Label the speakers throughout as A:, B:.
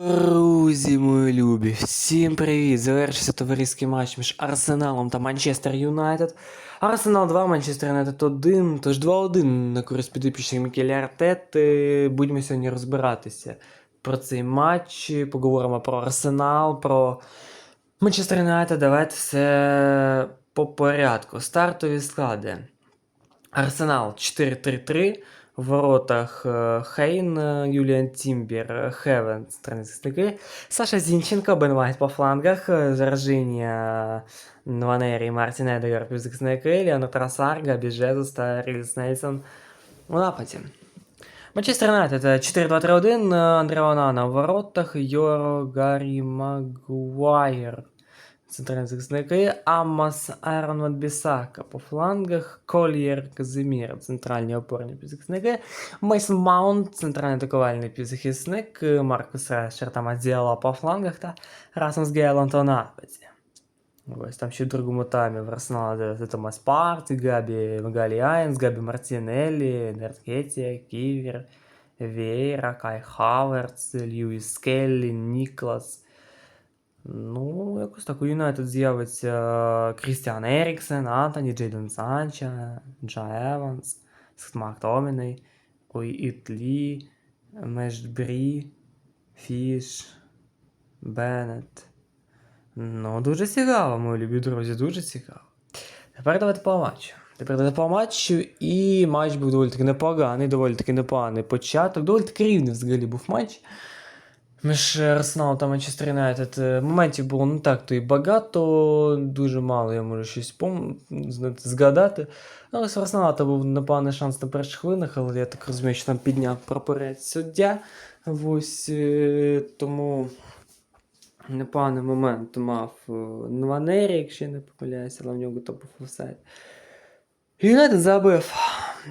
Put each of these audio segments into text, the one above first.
A: Друзі, мої любі, всім привіт! Завершився товариський матч між Арсеналом та Манчестер Юнайтед. Арсенал 2, Манчестер Юнайтед 1, тож 2-1 на користь підопічних Мікеля Артети. Будемо сьогодні розбиратися про цей матч. Поговоримо про Арсенал, про Манчестер Юнайтед. Давайте все по порядку. Стартові склади. Арсенал 4-3-3. В воротах е, Хейн, е, Юліан Тімбір, е, Хевен, центральні захисники, Саша Зінченко, Бен Вайт по флангах, е, Заражіння Нванері, Мартін Едегар, півзахисники, Леонард Трасар, Габі Жезус та Рілс Нельсон у нападі. Манчестер Юнайтед е, 4-2-3-1, е, Андре Онана в воротах, Йоро Гаррі Магуайр. Центральні захисники, Аммас Айрон Ван-Бісака по флангах, Колієр Казимір, центральні опорні півзахисники, Мейсон Маунт, центральний атакувальний півзахисник, Маркус Решер та Мадзіала по флангах та Расмус Гейланд у нападі. Ось там ще в другому таймі в Арсеналі це Томас Парт, Габі Магалі Айнс, Габі Мартінеллі, Нерткетія, Ківер, Вейра, Кай Хаверц, Льюіс Скеллі, Ніклас. Ну, якось так у Юнайтед з'явиться Крістіан Еріксен, Антоні, Джейден Санча, Джа Еванс, Скот Мактоміней, Ой Ітлі, Межбрі, Фіш, Беннет. Ну, дуже цікаво, мої любі друзі, дуже цікаво. Тепер давайте по матчу. Тепер давайте по матчу, і матч був доволі таки непоганий, доволі таки непоганий початок. Доволі таки рівний взагалі був матч. Між Арсеналом та Манчестер Юнайтед е, моментів було не так то і багато, дуже мало я можу щось пом... згадати. Але в Арсенала то був непоганий шанс на перших хвилинах, але я так розумію, що там підняв прапорець суддя. Ось е, тому непоганий момент мав е, Нванері, якщо я не помиляюся, але в нього то був офсайд. Юнайтед забив.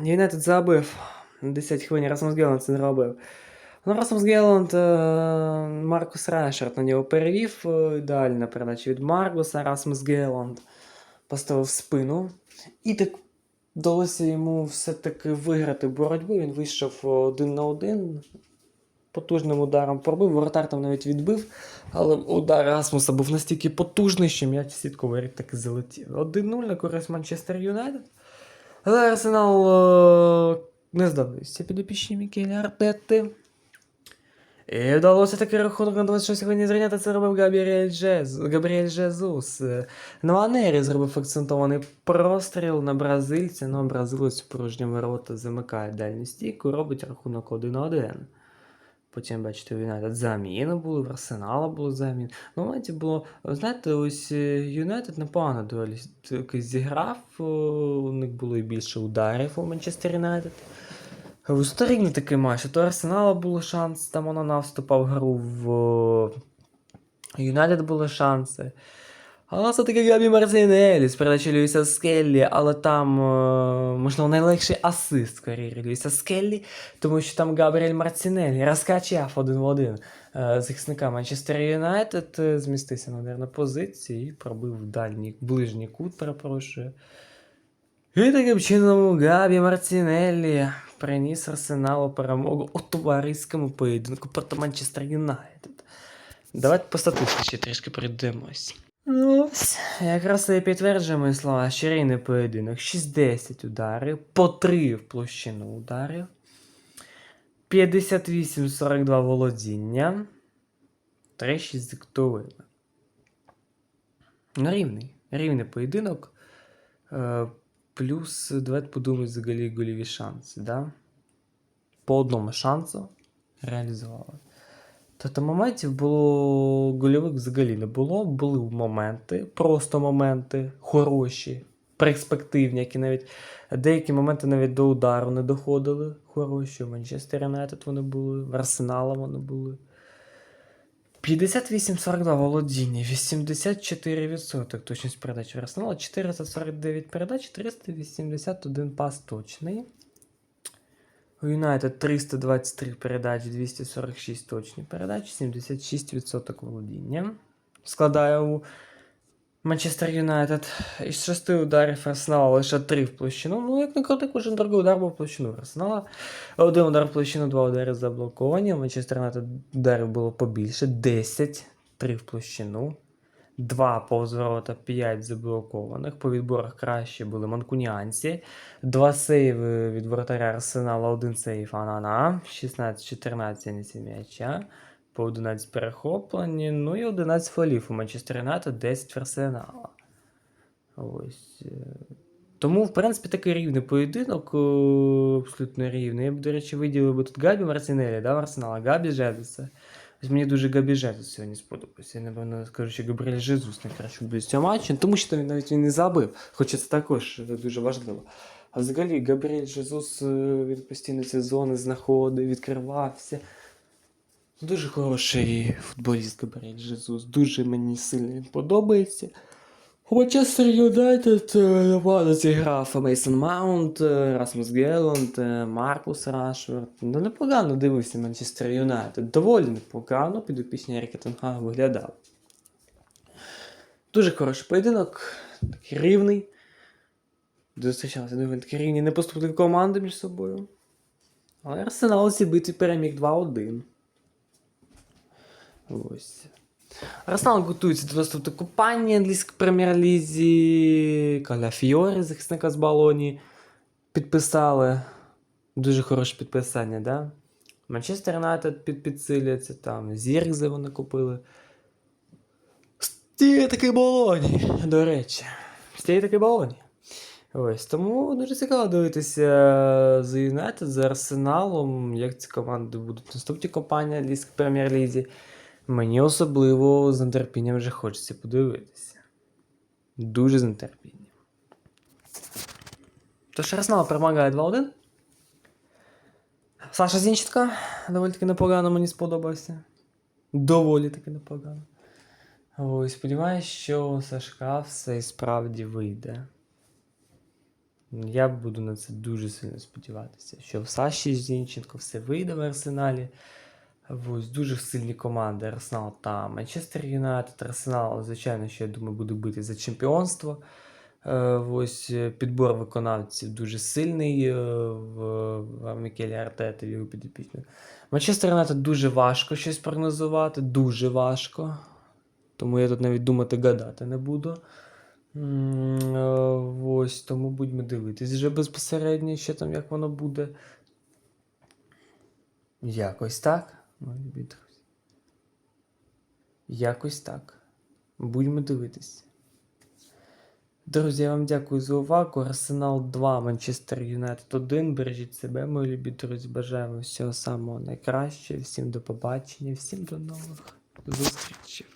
A: Юнайтед забив. 10 хвилин Расмус Геланд це не робив. Ну, Расмус Геланд, Маркус Решерт на нього перевів. е, Ідеальна передача від Маркуса. Расмус Геланд поставив спину. І так вдалося йому все-таки виграти боротьбу. Він вийшов е, один на один. Потужним ударом пробив, воротар там навіть відбив, але удар Расмуса був настільки потужний, що м'яч в сітковий рік таки залетів. 1-0 на користь Манчестер Юнайтед. Але Арсенал е, не здався підопічні Мікеля Артети. І вдалося таки рахунок на 26 хвилині зрівняти, це робив Габріель, Жез... Габріель Жезус. Е, Нуанері зробив акцентований простріл на бразильця, ну бразилець в порожні ворота замикає дальню стійку, робить рахунок 1-1. Потім, бачите, у Юнайтед заміни були, в Арсенала було замін. Ну, моменті було, знаєте, ось е, Юнайтед непогано доволі зіграв, у них було і більше ударів у Манчестер Юнайтед. Старинний такий матч, то Арсенала було шанс, там Онана вступав в гру в Юнайтед були шанси. Але все-таки Габі Мартінелі з передачі Льюіса Скеллі, але там, е, можливо, найлегший асист в кар'єрі Льюіса Скеллі, тому що там Габріель Мартінелі розкачав один в один е, захисника Манчестер Юнайтед, е, змістився на ударну позицію і пробив дальній ближній кут, перепрошую. І таким чином Габі Мартінеллі приніс Арсеналу перемогу у товариському поєдинку проти Манчестер Юнайтед. Давайте по статистиці трішки пройдемось. Ось, якраз і підтверджує мої слова. Щирійний поєдинок. 60 ударів, по 3 в площину ударів. 58-42 володіння. 3-6 диктовими. Ну, рівний. Рівний поєдинок. Е, плюс, давайте подумаємо взагалі голіві шанси, да? По одному шансу реалізували. Тобто моментів було гольових взагалі не було. Були моменти, просто моменти, хороші, перспективні, які навіть деякі моменти навіть до удару не доходили. Хороші. У Манчестер Юнайтед вони були, в Арсенала вони були. 58-42 володіння, 84% точність передач Арсенала, 449 передач, 381 пас точний. У Юнайтед 323 передачі, 246 точні передачі, 76% володіння. Складає у Манчестер Юнайтед із шести ударів Арсенала лише три в площину. Ну, як не крути, кожен другий удар був в площину Арсенала. Один удар в площину, два удари заблоковані. У Манчестер Юнайтед ударів було побільше. 10, 3 в площину. 2 повз ворота, 5 заблокованих. По відборах краще були манкуніанці. Два сейви від воротаря Арсенала, один сейв Анана. 16-14 м'яча. По 11 перехоплені. Ну і 11 фолів у Манчестер Юнайтед, 10 в Арсенала. Ось. е. Тому, в принципі, такий рівний поєдинок, е, абсолютно рівний. Я б, до речі, виділив би тут Габі Мартінелі, да, в Арсенала. Габі Жезуса. Ось мені дуже Габі Жезус сьогодні сподобався. Я, напевно, скажу, що Габріель Жезус найкраще буде з цього матчу, тому що він навіть він не забив, хоча це також дуже важливо. А взагалі Габріель Жезус е, він постійно ці зони знаходив, відкривався. Дуже хороший футболіст Габріель Жезус, дуже мені сильно він подобається. У Манчестер Юнайтед е, зіграв Мейсон Маунт, е, Расмус Геланд, е, Маркус Рашфорд. Ну, непогано дивився Манчестер Юнайтед. Доволі непогано підопічні Еріка Тенгага виглядав. Дуже хороший поєдинок, такий рівний. Зустрічалися доволі такі рівні непоступливі команди між собою. Але Арсенал зібитий переміг 2-1. Ось. Арсенал готується до наступної компанії англійської прем'єр-лізі. Каля Фіори, захисника з Балоні. Підписали. Дуже хороше підписання, да? Манчестер Юнайтед під, підсилюється, там Зіркзе вони купили. Стій такий Болоні, до речі. Стій такий Болоні. Ось, тому дуже цікаво дивитися за Юнайтед, за Арсеналом, як ці команди будуть в наступній компанії англійської прем'єр-лізі. Мені особливо з нетерпінням вже хочеться подивитися. Дуже з нетерпінням. Тож Арсенал перемагає 2-1. Саша Зінченко доволі таки непогано мені сподобався. Доволі таки непогано. Ось, сподіваюсь, що Сашка все і справді вийде. Я буду на це дуже сильно сподіватися, що в Саші Зінченко все вийде в арсеналі. Ось дуже сильні команди Арсенал та Манчестер Юнайтед. Арсенал, звичайно, що я думаю, буде бити за чемпіонство. Е, Ось е, підбор виконавців дуже сильний е, в, Мікелі Артеті його підопічних. Манчестер Юнайтед дуже важко щось прогнозувати, дуже важко. Тому я тут навіть думати гадати не буду. Ось, тому будьмо дивитись вже безпосередньо, що там, як воно буде. Якось так, мої любі друзі. Якось так. Будьмо дивитися. Друзі, я вам дякую за увагу. Арсенал 2, Манчестер Юнайтед 1. Бережіть себе, мої любі друзі. Бажаємо всього самого найкращого. Всім до побачення, всім до нових зустрічей.